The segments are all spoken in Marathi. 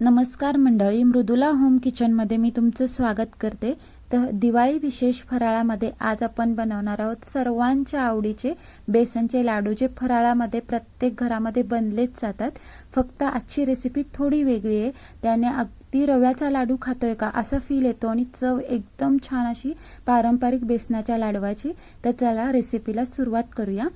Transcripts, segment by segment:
नमस्कार मंडळी मृदुला होम किचनमध्ये मी तुमचं स्वागत करते. तर दिवाळी विशेष फराळामध्ये आज आपण बनवणार आहोत सर्वांच्या आवडीचे बेसनचे लाडू जे फराळामध्ये प्रत्येक घरामध्ये बनलेच जातात. फक्त आजची रेसिपी थोडी वेगळी आहे. त्याने अगदी रव्याचा लाडू खातोय का असं फील येतो आणि चव एकदम छान अशी पारंपरिक बेसनाच्या लाडवाची. तर चला रेसिपीला सुरुवात करूया.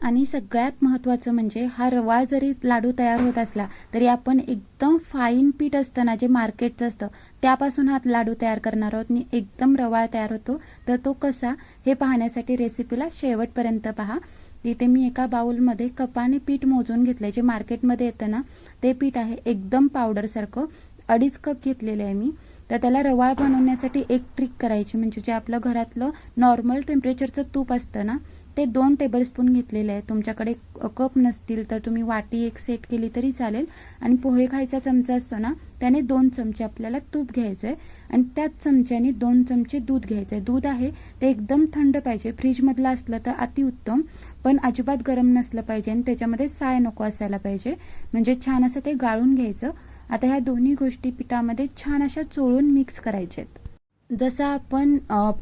आणि सगळ्यात महत्त्वाचं म्हणजे हा रवाळ जरी लाडू तयार होत असला तरी आपण एकदम फाईन पीठ असतं ना जे मार्केटचं असतं त्यापासून हा लाडू तयार करणार आहोत. आणि एकदम रवाळ तयार होतो. तर तो कसा हे पाहण्यासाठी रेसिपीला शेवटपर्यंत पहा. तिथे मी एका बाउलमध्ये कपाने पीठ मोजून घेतलंय. जे मार्केटमध्ये येतं ना ते पीठ आहे एकदम पावडरसारखं अडीच कप घेतलेले आहे मी. तर त्याला रवाळ बनवण्यासाठी एक ट्रिक करायची. म्हणजे जे आपलं घरातलं नॉर्मल टेम्परेचरचं तूप असतं ना ते दोन टेबलस्पून घेतलेले आहे तुमच्याकडे कप नसतील तर तुम्ही वाटी एक सेट केली तरी चालेल. आणि पोहे खायचा चमचा असतो ना त्याने दोन चमचे आपल्याला तूप घ्यायचं आहे आणि त्याच चमच्याने दोन चमचे दूध घ्यायचं आहे दूध आहे ते एकदम थंड पाहिजे. फ्रीजमधलं असलं तर अतिउत्तम पण अजिबात गरम नसलं पाहिजे आणि त्याच्यामध्ये साय नको असायला पाहिजे. म्हणजे छान असं ते गाळून घ्यायचं. आता ह्या दोन्ही गोष्टी पिठामध्ये छान अशा चोळून मिक्स करायच्या आहेत जसं आपण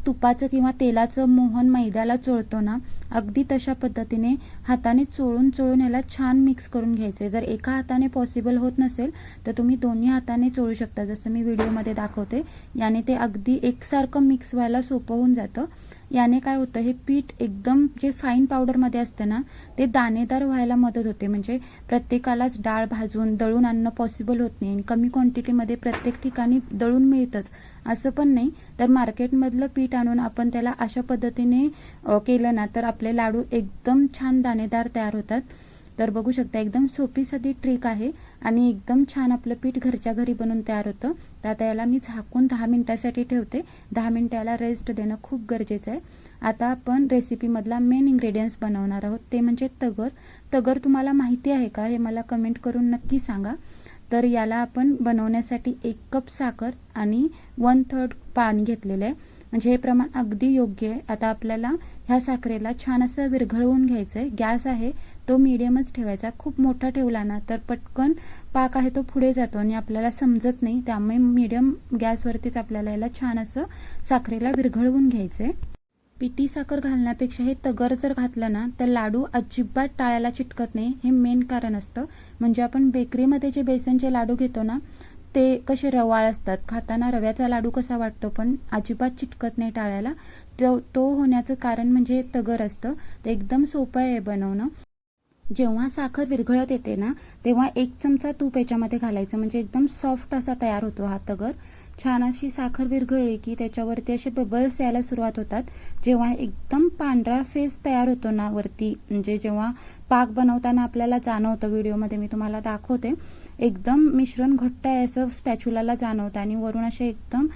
तुपाचं किंवा तेलाचं मोहन मैद्याला चोळतो ना अगदी तशा पद्धतीने हाताने चोळून चोळून याला छान मिक्स करून घ्यायचे जर एका हाताने पॉसिबल होत नसेल तर तुम्ही दोन्ही हाताने चोळू शकता. जसं मी व्हिडिओमध्ये दाखवते याने ते अगदी एकसारखं मिक्स व्हायला सोपं होऊन जातं. याने काय होतं हे पीठ एकदम जे फाईन पावडरमध्ये असतं ना ते दाणेदार व्हायला मदत होते. म्हणजे प्रत्येकालाच डाळ भाजून दळून आणणं पॉसिबल होत नाही. आणि कमी क्वांटिटीमध्ये प्रत्येक ठिकाणी दळून मिळतंच. असं पण नाही. तर मार्केटमधलं पीठ आणून आपण त्याला अशा पद्धतीने केलं ना तर आपले लाडू एकदम छान दाणेदार तयार होतात. तर बघू शकता एकदम सोपी साधी ट्रिक आहे. आणि एकदम छान आपलं पीठ घरच्या घरी बनून तयार होतं. तर आता याला मी झाकून दहा मिनिटासाठी ठेवते. दहा मिनिटं याला रेस्ट देणं खूप गरजेचं आहे. आता आपण रेसिपीमधला मेन इंग्रेडियंट्स बनवणार आहोत. ते म्हणजे तगर. तगर तुम्हाला माहिती आहे का? हे मला कमेंट करून नक्की सांगा. तर याला आपण बनवण्यासाठी एक कप साखर आणि वन थर्ड पाणी घेतलेलं आहे. म्हणजे हे प्रमाण अगदी योग्य आहे. आता आपल्याला ह्या साखरेला छान असं विरघळवून घ्यायचं आहे गॅस आहे. तो मिडियमच ठेवायचा. खूप मोठा ठेवला ना तर पटकन पाक आहे तो पुढे जातो आणि आपल्याला समजत नाही. त्यामुळे मीडियम गॅसवरतीच आपल्याला याला छान असं साखरेला विरघळवून घ्यायचं आहे पिठी साखर घालण्यापेक्षा हे तगर जर घातलं ना तर लाडू अजिबात टाळ्याला चिटकत नाही. हे मेन कारण असतं. म्हणजे आपण बेकरीमध्ये जे बेसनचे लाडू घेतो ना ते कसे रवाळ असतात. खाताना रव्याचा लाडू कसा वाटतो पण अजिबात चिटकत नाही टाळ्याला. तो तो होण्याचं कारण म्हणजे तगर असतं. ते एकदम सोपं आहे बनवणं. जेव्हा साखर विरघळत येते ना तेव्हा एक चमचा तूप याच्यामध्ये घालायचं. म्हणजे एकदम सॉफ्ट असा तयार होतो हा तगर. छान अशी साखर विरघळली की त्याच्यावरती असे बबल्स यायला सुरुवात होतात. जेव्हा एकदम पांढरा फेस तयार होतो ना वरती म्हणजे जेव्हा पाक बनवताना आपल्याला जाणवतं व्हिडिओमध्ये मी तुम्हाला दाखवते. एकदम मिश्रण घट्ट आहे असं स्पॅच्युलाला जाणवतं आणि वरून असे एकदम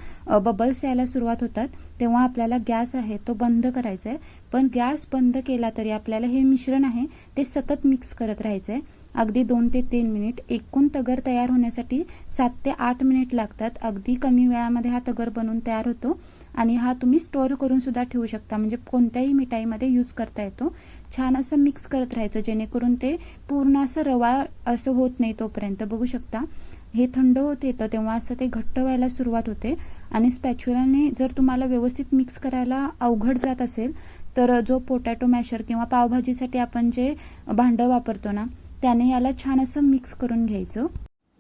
बबल्स यायला सुरुवात होतात. तेव्हा आपल्याला गॅस आहे तो बंद करायचा आहे पण गॅस बंद केला तरी आपल्याला हे मिश्रण आहे ते सतत मिक्स करत राहायचं आहे अगदी दोन ते तीन मिनिट एकूण तगर तयार होण्यासाठी सात ते आठ मिनिट लागतात. अगदी कमी वेळामध्ये हा तगर बनवून तयार होतो. आणि हा तुम्ही स्टोअर करून सुद्धा ठेवू शकता. म्हणजे कोणत्याही मिठाईमध्ये यूज करता येतो. छान असं मिक्स करत राहायचं जेणेकरून ते पूर्ण असं रवा असं होत नाही तोपर्यंत. बघू शकता. हे थंड होत येतं तेव्हा असं ते घट्ट व्हायला सुरुवात होते. आणि स्पॅच्युलाने जर तुम्हाला व्यवस्थित मिक्स करायला अवघड जात असेल तर जो पोटॅटो मॅशर किंवा पावभाजीसाठी आपण जे भांडं वापरतो ना त्याने याला छान असं मिक्स करून घ्यायचं.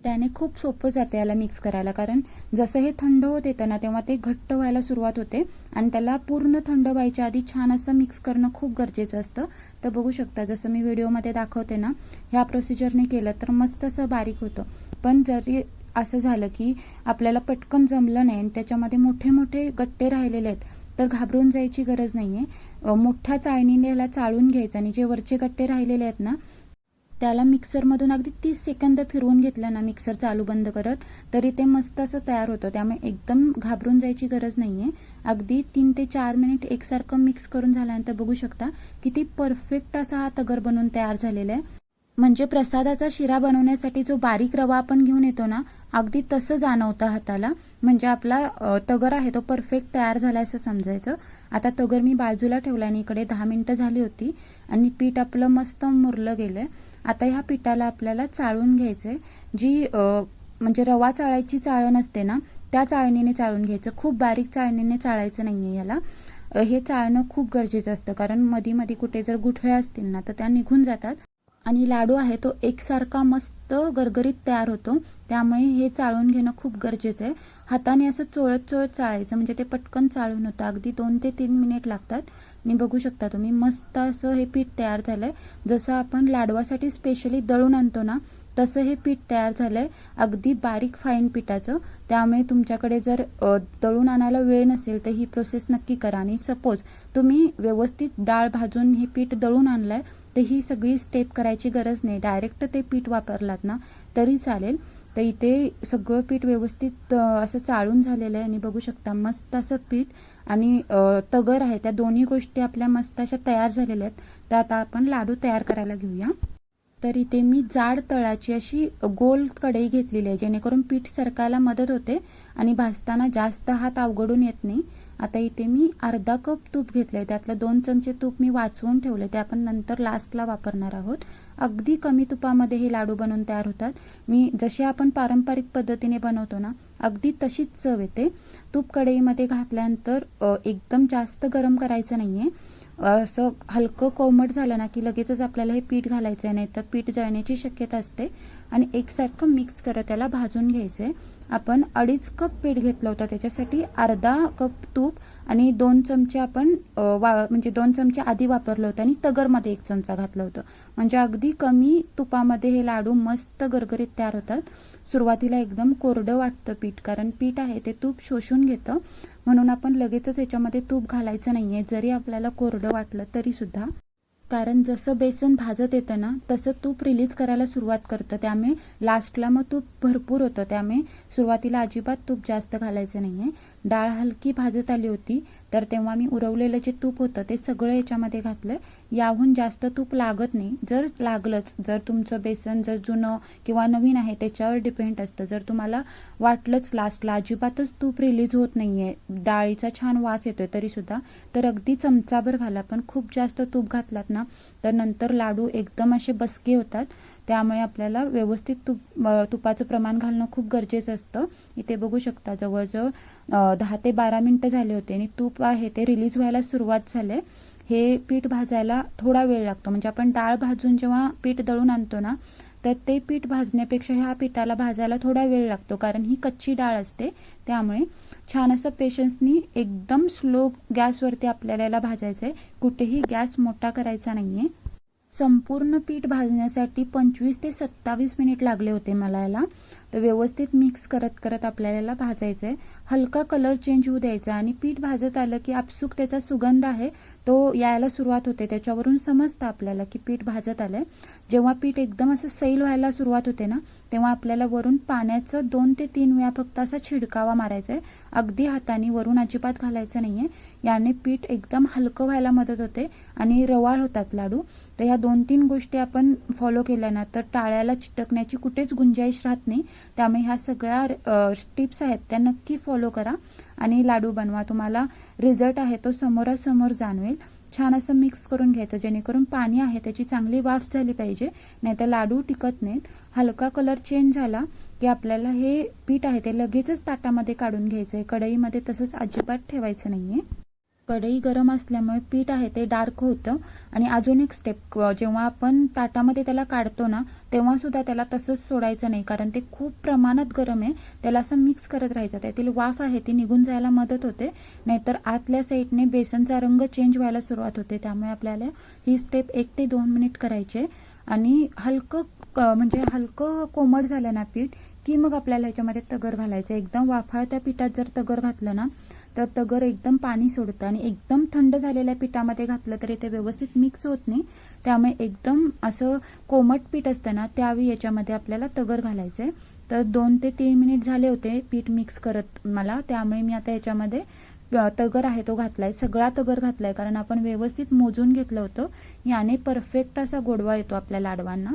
त्याने खूप सोपं जाते याला मिक्स करायला. कारण जसं हे थंड होत येतं ना तेव्हा ते घट्ट व्हायला सुरुवात होते आणि त्याला पूर्ण थंड व्हायच्या आधी छान असं मिक्स करणं खूप गरजेचं असतं. तर बघू शकता जसं मी व्हिडिओमध्ये दाखवते ना ह्या प्रोसिजरने केलं तर मस्त असं बारीक होतं. पण जरी असं झालं की आपल्याला पटकन जमलं नाही आणि त्याच्यामध्ये मोठे मोठे गट्टे राहिलेले आहेत तर घाबरून जायची गरज नाही आहे मोठ्या चाळणीने याला चाळून घ्यायचं आणि जे वरचे गट्टे राहिलेले आहेत ना त्याला मिक्सरमधून अगदी तीस सेकंद फिरवून घेतलं ना मिक्सर चालू बंद करत तरी ते मस्त असं तयार होतं. त्यामुळे एकदम घाबरून जायची गरज नाही आहे अगदी तीन ते चार मिनिट एकसारखं मिक्स करून झाल्यानंतर बघू शकता किती परफेक्ट असा हा तगर बनवून तयार झालेला आहे. म्हणजे प्रसादाचा शिरा बनवण्यासाठी जो बारीक रवा आपण घेऊन येतो ना अगदी तसं जाणवतं हाताला. म्हणजे आपला तगर आहे तो परफेक्ट तयार झाला असं समजायचं. आता तगर मी बाजूला ठेवला आणि इकडे दहा मिनटं झाली होती आणि पीठ आपलं मस्त मुरलं गेलंय. आता ह्या पिठाला आपल्याला चाळून घ्यायचंय. जी म्हणजे रवा चाळायची चाळण असते ना त्या चाळणीने चाळून घ्यायचं. खूप बारीक चाळणीने चाळायचं नाही आहे याला हे चाळणं खूप गरजेचं असतं कारण मधी मधी कुठे जर गुठळ्या असतील ना तर त्या निघून जातात. आणि लाडू आहे तो एकसारखा मस्त गरगरीत तयार होतो. त्यामुळे हे चाळून घेणं खूप गरजेचं आहे. हाताने असं चोळत चोळत चाळायचं म्हणजे ते पटकन चाळून होतं. अगदी दोन ते तीन मिनिट लागतात. आणि बघू शकता तुम्ही मस्त असं हे पीठ तयार झालंय. जसं आपण लाडवासाठी स्पेशली दळून आणतो ना तसं हे पीठ तयार झालंय. अगदी बारीक फाईन पिठाचं. त्यामुळे तुमच्याकडे जर दळून आणायला वेळ नसेल तर ही प्रोसेस नक्की करा. आणि सपोज तुम्ही व्यवस्थित डाळ भाजून हे पीठ दळून आणलंय तर ही सगळी स्टेप करायची गरज नाही. डायरेक्ट ते पीठ वापरलात ना तरी चालेल. तर इथे सगळं पीठ व्यवस्थित असं चाळून झालेलं आहे. आणि बघू शकता मस्त असं पीठ आणि तगर आहे. त्या दोन्ही गोष्टी आपल्या मस्त अशा तयार झालेल्या आहेत. तर आता आपण लाडू तयार करायला घेऊया. तर इथे मी जाड तळाची अशी गोल कढई घेतलेली आहे जेणेकरून पीठ सरकायला मदत होते आणि भाजताना जास्त हात अवघडून येत नाही. आता इथे मी अर्धा कप तूप घेतलंय. त्यातलं दोन चमचे तूप मी वाचवून ठेवले ते आपण नंतर लास्टला वापरणार आहोत. अगदी कमी तुपामध्ये हे लाडू बनवून तयार होतात. मी जसे आपण पारंपरिक पद्धतीने बनवतो ना अगदी तशीच चव येते. तूप कढईमध्ये घातल्यानंतर एकदम जास्त गरम करायचं नाहीये. असं हलकं कोमट झालं ना की लगेचच आपल्याला हे पीठ घालायचं आहे नाही तर पीठ जळण्याची शक्यता असते. आणि एकसारखं मिक्स करत त्याला भाजून घ्यायचं आहे आपण अडीच कप पीठ घेतलं होतं. त्याच्यासाठी अर्धा कप तूप आणि दोन चमचे आपण वा म्हणजे दोन चमचे आधी वापरलं होतं आणि तगरमध्ये एक चमचा घातलं होतं. म्हणजे अगदी कमी तुपामध्ये हे लाडू मस्त गरगरीत तयार होतात. सुरुवातीला एकदम कोरडं वाटतं पीठ कारण पीठ आहे ते तूप शोषून घेतं. म्हणून आपण लगेचच याच्यामध्ये तूप घालायचं नाही आहे जरी आपल्याला कोरडं वाटलं तरीसुद्धा. कारण जसं बेसन भाजत येतं ना तसं तूप रिलीज करायला सुरुवात करतं. त्यामुळे लास्टला मग तूप भरपूर होतं. त्यामुळे सुरुवातीला अजिबात तूप जास्त घालायचं नाही आहे डाळ हलकी भाजत आली होती. तर तेव्हा मी उरवलेलं जे तूप होतं ते सगळं याच्यामध्ये घातलं. याहून जास्त तूप लागत नाही. जर लागलंच जर तुमचं बेसन जर जुनं किंवा नवीन आहे त्याच्यावर डिपेंड असतं. जर तुम्हाला वाटलंच लास्टला अजिबातच तूप रिलीज होत नाहीये. डाळीचा छान वास येतोय तरी सुद्धा तर अगदी चमचाभर घाला. पण खूप जास्त तूप घातलात ना तर नंतर लाडू एकदम असे बसके होतात. त्यामुळे आपल्याला व्यवस्थित तुप तुपाचं प्रमाण घालणं खूप गरजेचं असतं. इथे बघू शकता जवळजवळ दहा ते बारा मिनटं झाले होते आणि तूप आहे ते रिलीज व्हायला सुरुवात झाले. हे पीठ भाजायला थोडा वेळ लागतो. म्हणजे आपण डाळ भाजून जेव्हा पीठ दळून आणतो ना तर ते पीठ भाजण्यापेक्षा ह्या पिठाला भाजायला थोडा वेळ लागतो. कारण ही कच्ची डाळ असते. त्यामुळे छान असं पेशन्सनी एकदम स्लो गॅसवरती आपल्याला याला भाजायचं आहे कुठेही गॅस मोठा करायचा नाही आहे संपूर्ण पीठ भाजण्यासाठी पंचवीस ते सत्तावीस मिनिट लागले होते मला याला तर व्यवस्थित मिक्स करत करत आपल्याला भाजायचं आहे. हलका कलर चेंज होऊ द्यायचा आणि पीठ भाजत आलं की आपसूक त्याचा सुगंध आहे तो यायला सुरुवात होते. त्याच्यावरून समजतं आपल्याला की पीठ भाजत आलंय. जेव्हा पीठ एकदम असं सैल व्हायला सुरुवात होते ना तेव्हा आपल्याला वरून पाण्याचं दोन ते तीन वेळा फक्त असा छिडकावा मारायचा आहे. अगदी हाताने वरून अजिबात घालायचं नाही आहे याने पीठ एकदम हलकं व्हायला मदत होते आणि रवाळ होतात लाडू. तर ह्या दोन तीन गोष्टी आपण फॉलो केल्या ना तर टाळ्याला चिटकण्याची कुठेच गुंजाईश राहत नाही. त्यामुळे ह्या सगळ्या टिप्स आहेत त्या नक्की फॉलो करा आणि लाडू बनवा. तुम्हाला रिझल्ट आहे तो समोरासमोर जाणवेल. छान असं मिक्स करून घ्यायचं जेणेकरून पाणी आहे त्याची चांगली वाफ झाली पाहिजे नाहीतर लाडू टिकत नाहीत. हलका कलर चेंज झाला की आपल्याला हे पीठ आहे ते लगेचच ताटामध्ये काढून घ्यायचं आहे कढईमध्ये तसंच अजिबात ठेवायचं नाहीये. कढई गरम असल्यामुळे पीठ आहे ते डार्क होतं. आणि अजून एक स्टेप जेव्हा आपण ताटामध्ये त्याला काढतो ना तेव्हा सुद्धा त्याला तसंच सोडायचं नाही कारण ते खूप प्रमाणात गरम आहे. त्याला असं मिक्स करत राहायचं. त्यातील वाफ आहे ती निघून जायला मदत होते. नाहीतर आतल्या साईडने बेसनचा रंग चेंज व्हायला सुरुवात होते. त्यामुळे आपल्याला ही स्टेप एक ते दोन मिनिट करायचे. आणि हलकं क- म्हणजे हलकं कोमट झालं ना पीठ की मग आपल्याला ह्याच्यामध्ये तगर घालायचं. एकदम वाफाळत्या पिठात जर तगर घातलं ना तर तगर एकदम पाणी सोडतं आणि एकदम थंड झालेल्या पिठामध्ये घातलं तरी ते व्यवस्थित मिक्स होत नाही. त्यामुळे एकदम असं कोमट पीठ असतं ना त्यावेळी याच्यामध्ये आपल्याला तगर घालायचं आहे तर दोन ते तीन मिनिट झाले होते पीठ मिक्स करत मला. त्यामुळे मी आता याच्यामध्ये तगर आहे तो घातलाय. सगळा तगर घातलाय कारण आपण व्यवस्थित मोजून घेतलं होतं. याने परफेक्ट असा गोडवा येतो आपल्या लाडवांना.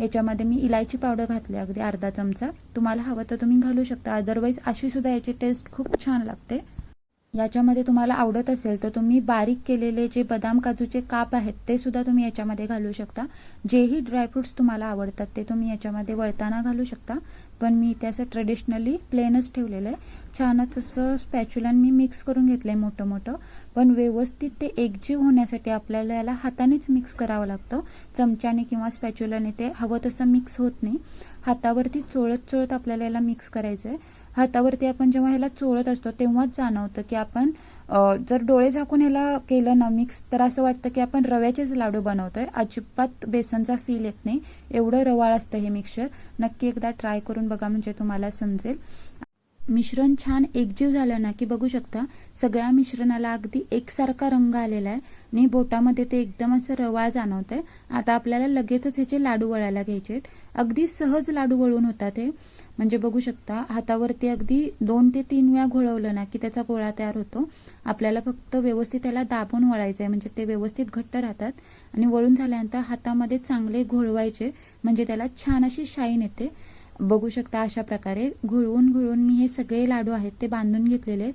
याच्यामध्ये मी इलायची पावडर घातली अगदी अर्धा चमचा. तुम्हाला हवं तर तुम्ही घालू शकता. अदरवाईज अशी सुद्धा याची टेस्ट खूप छान लागते. याच्यामध्ये तुम्हाला आवडत असेल तर तुम्ही बारीक केलेले जे बदाम काजूचे काप आहेत ते सुद्धा तुम्ही याच्यामध्ये घालू शकता. जेही ड्रायफ्रुट्स तुम्हाला आवडतात ते तुम्ही याच्यामध्ये वळताना घालू शकता. पण मी इथे असं ट्रेडिशनली प्लेनच ठेवलेलं आहे. छान असं स्पॅच्युलान मी मिक्स करून घेतलं आहे मोठं मोठं पण व्यवस्थित ते एकजीव होण्यासाठी आपल्याला याला हातानेच मिक्स करावं लागतं. चमच्याने किंवा स्पॅच्युलाने ते हवं तसं मिक्स होत नाही. हातावरती चोळत चोळत आपल्याला याला मिक्स करायचं आहे हातावरती आपण जेव्हा ह्याला चोळत असतो तेव्हाच जाणवतं की आपण जर डोळे झाकून ह्याला केलं ना मिक्स तर असं वाटतं की आपण रव्याचेच लाडू बनवतोय. अजिबात बेसनचा फील येत नाही. एवढं रवाळ असतं हे मिक्सर नक्की एकदा ट्राय करून बघा म्हणजे तुम्हाला समजेल. मिश्रण छान एकजीव झालं ना की बघू शकता सगळ्या मिश्रणाला अगदी एकसारखा रंग आलेला आहे आणि बोटामध्ये ते एकदम असं रवाळ जाणवत आहे आता आपल्याला लगेचच ह्याचे लाडू वळायला घ्यायचे आहेत अगदी सहज लाडू वळून होतात हे. म्हणजे बघू शकता हातावरती अगदी दोन ते तीन वेळा घोळवलं ना की त्याचा गोळा तयार होतो. आपल्याला फक्त व्यवस्थित त्याला दाबून वळायचं आहे म्हणजे ते व्यवस्थित घट्ट राहतात. आणि वळून झाल्यानंतर हातामध्ये चांगले घोळवायचे म्हणजे त्याला छान अशी शाईन येते. बघू शकता अशा प्रकारे घुळवून घुळवून मी हे सगळे लाडू आहेत ते बांधून घेतलेले आहेत.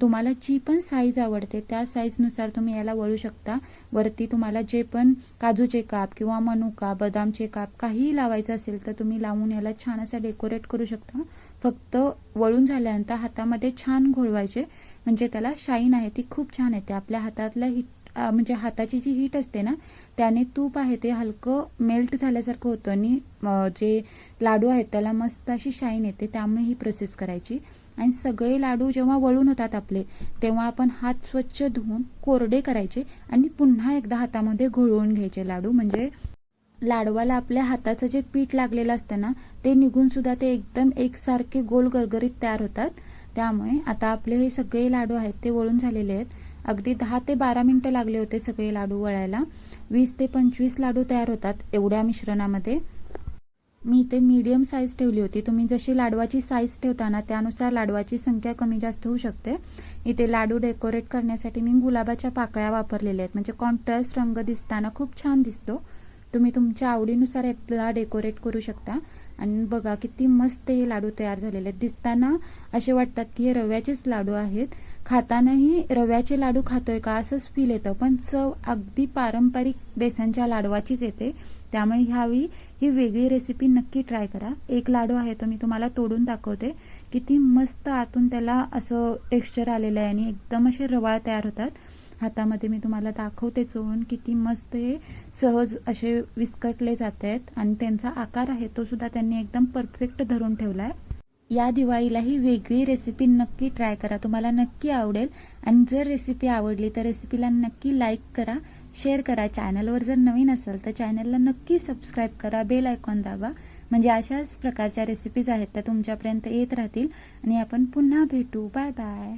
तुम्हाला जी पण साईज आवडते त्या साईजनुसार तुम्ही याला वळू शकता. वरती तुम्हाला जे पण काजूचे काप किंवा मनुका बदामचे काप काहीही लावायचं असेल तर तुम्ही लावून याला छान असं डेकोरेट करू शकता. फक्त वळून झाल्यानंतर हातामध्ये छान घोळवायचे. म्हणजे त्याला शाईन आहे ती खूप छान येते. आपल्या हातातला हिट म्हणजे हाताची जी हीट असते ना त्याने तूप आहे ते हलकं मेल्ट झाल्यासारखं होतं आणि जे लाडू आहेत त्याला मस्त अशी शाईन येते. त्यामुळे ही प्रोसेस करायची. आणि सगळे लाडू जेव्हा वळून होतात आपले तेव्हा आपण हात स्वच्छ धुवून कोरडे करायचे आणि पुन्हा एकदा हातामध्ये घोळवून घ्यायचे लाडू. म्हणजे लाडवाला आपल्या हाताचं जे पीठ लागलेलं असतं ना ते निघून सुद्धा ते एकदम एकसारखे गोल गरगरीत तयार होतात. त्यामुळे आता आपले हे सगळे लाडू आहेत ते वळून झालेले आहेत. अगदी दहा ते बारा मिनटं लागले होते सगळे लाडू वळायला. वीस ते पंचवीस लाडू तयार होतात एवढ्या मिश्रणामध्ये. मी इथे मीडियम साईज ठेवली होती. तुम्ही जशी लाडवाची साईज ठेवताना त्यानुसार लाडवाची संख्या कमी जास्त होऊ शकते. इथे लाडू डेकोरेट करण्यासाठी मी गुलाबाच्या पाकळ्या वापरलेल्या आहेत. म्हणजे कॉन्ट्रास्ट रंग दिसताना खूप छान दिसतो. तुम्ही तुमच्या आवडीनुसार याला डेकोरेट करू शकता. आणि बघा किती मस्त हे लाडू तयार झालेले आहेत. दिसताना असे वाटतात की हे रव्याचेच लाडू आहेत. खातानाही रव्याचे लाडू खातोय का असंच फील येतं. पण चव अगदी पारंपरिक बेसनच्या लाडवाचीच येते. त्यामुळे ह्यावेळी ही वेगळी रेसिपी नक्की ट्राय करा. एक लाडू आहे तो मी तुम्हाला तोडून दाखवते. किती मस्त आतून त्याला असं टेक्स्चर आलेलं आहे आणि एकदम असे रवाळ तयार होतात. हातामध्ये मी तुम्हाला दाखवते चोळून किती मस्त हे सहज असे विस्कटले जात आहेत. आणि त्यांचा आकार आहे तो सुद्धा त्यांनी एकदम परफेक्ट धरून ठेवला आहे या दिवाळीला ही वेगळी रेसिपी नक्की ट्राय करा. तुम्हाला नक्की आवडेल. आणि जर रेसिपी आवडली तर रेसिपीला नक्की लाईक करा. शेअर करा. चॅनलवर जर नवीन असेल तर चॅनलला नक्की सबस्क्राईब करा. बेल आयकॉन दाबा. म्हणजे अशाच प्रकारच्या रेसिपीज आहेत त्या तुमच्यापर्यंत येत राहतील. आणि आपण पुन्हा भेटू. Bye bye